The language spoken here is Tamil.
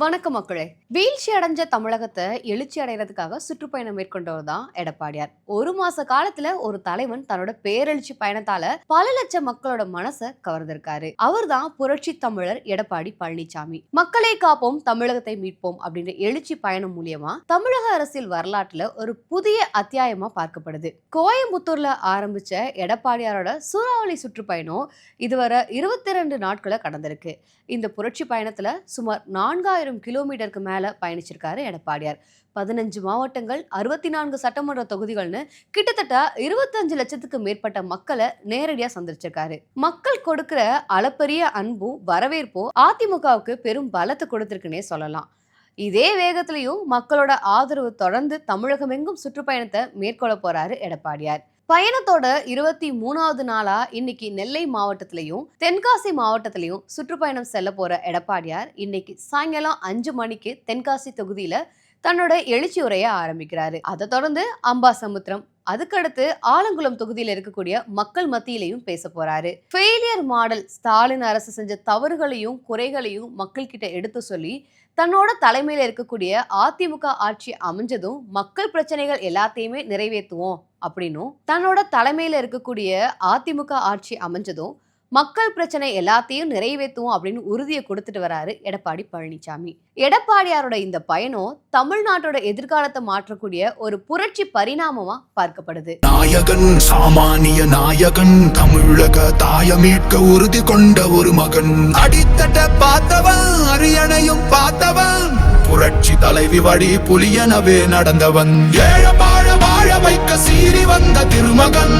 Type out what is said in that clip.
வணக்கம் மக்களே. வீழ்ச்சி அடைஞ்ச தமிழகத்தை எழுச்சி அடைகிறதுக்காக சுற்றுப்பயணம் மேற்கொண்டவர் தான் எடப்பாடியார். ஒரு மாச காலத்துல ஒரு தலைவன் தன்னோட பேரெழுச்சி பயணத்தால பல லட்சம் மக்களோட மனசை கவர்ந்திருக்காரு. அவர்தான் புரட்சி தமிழர் எடப்பாடி பழனிசாமி மக்களை காப்போம் தமிழகத்தை மீட்போம் அப்படின்ற எழுச்சி பயணம் மூலியமா தமிழக அரசியல் வரலாற்றுல ஒரு புதிய அத்தியாயமா பார்க்கப்படுது. கோயம்புத்தூர்ல ஆரம்பிச்ச எடப்பாடியாரோட சூறாவளி சுற்றுப்பயணம் இதுவரை இருபத்தி ரெண்டு நாட்களை கடந்திருக்கு. இந்த புரட்சி பயணத்துல சுமார் நான்காயிரம் கிலோமீட்டருக்கு மேலே பயணிச்சிருக்காரு எடப்பாடியார். பதினஞ்சு மாவட்டங்கள் அறுபத்தி நான்கு சட்டமன்ற தொகுதிகள்னு கிட்டத்தட்ட இருபத்தஞ்சு லட்சத்துக்கு மேற்பட்ட மக்களை நேரடியாக சந்திச்சிருக்காரு. மக்கள் கொடுக்கிற அளப்பரிய அன்பும் வரவேற்பும் அதிமுகவுக்கு பெரும் பலத்தை கொடுத்துருக்குன்னே சொல்லலாம். இதே வேகத்திலையும் மக்களோட ஆதரவு தொடர்ந்து தமிழகமெங்கும் சுற்றுப்பயணத்தை மேற்கொள்ள போறாரு எடப்பாடியார். பயணத்தோட இருபத்தி மூணாவது நாளா இன்னைக்கு நெல்லை மாவட்டத்திலையும் தென்காசி மாவட்டத்திலையும் சுற்றுப்பயணம் செல்ல போற எடப்பாடியார் இன்னைக்கு சாயங்காலம் அஞ்சு மணிக்கு தென்காசி தொகுதியில தன்னோட எழுச்சி உரைய ஆரம்பிக்கிறாரு. அதை தொடர்ந்து அம்பாசமுத்திரம் அதுக்கடுத்து ஆலங்குளம் தொகுதியில் இருக்கக்கூடிய மக்கள் மத்தியிலையும் பேச போறாரு. ஃபெயிலியர் மாடல் ஸ்டாலின் அரசு செஞ்ச தவறுகளையும் குறைகளையும் மக்கள் கிட்ட எடுத்து சொல்லி தன்னோட தலைமையில இருக்கக்கூடிய அதிமுக ஆட்சி அமைஞ்சதும் மக்கள் பிரச்சனைகள் எல்லாத்தையுமே நிறைவேற்றுவோம் அப்படின்னும் தன்னோட தலைமையில இருக்கக்கூடிய அதிமுக ஆட்சி அமைஞ்சதும் மக்கள் பிரச்சனை எல்லாத்தையும் நிறைவேற்றுவோம் அப்படின்னு உறுதியை கொடுத்துட்டு வராரு எடப்பாடி பழனிசாமி எடப்பாடியாரோட இந்த பயணம் தமிழ்நாட்டோட எதிர்காலத்தை மாற்றக்கூடிய ஒரு புரட்சி பரிணாமமா பார்க்கப்படுது. நாயகன் சாமானிய நாயகன் தமிழக தாய மீட்க உறுதி கொண்ட ஒரு மகன். அடித்தட்ட பார்த்தவன் அரியணையும் பார்த்தவன் புரட்சி தலைவி வழி புலியனவே நடந்தவன். ஏழ வாழ வைக்க சீறி வந்த திருமகன்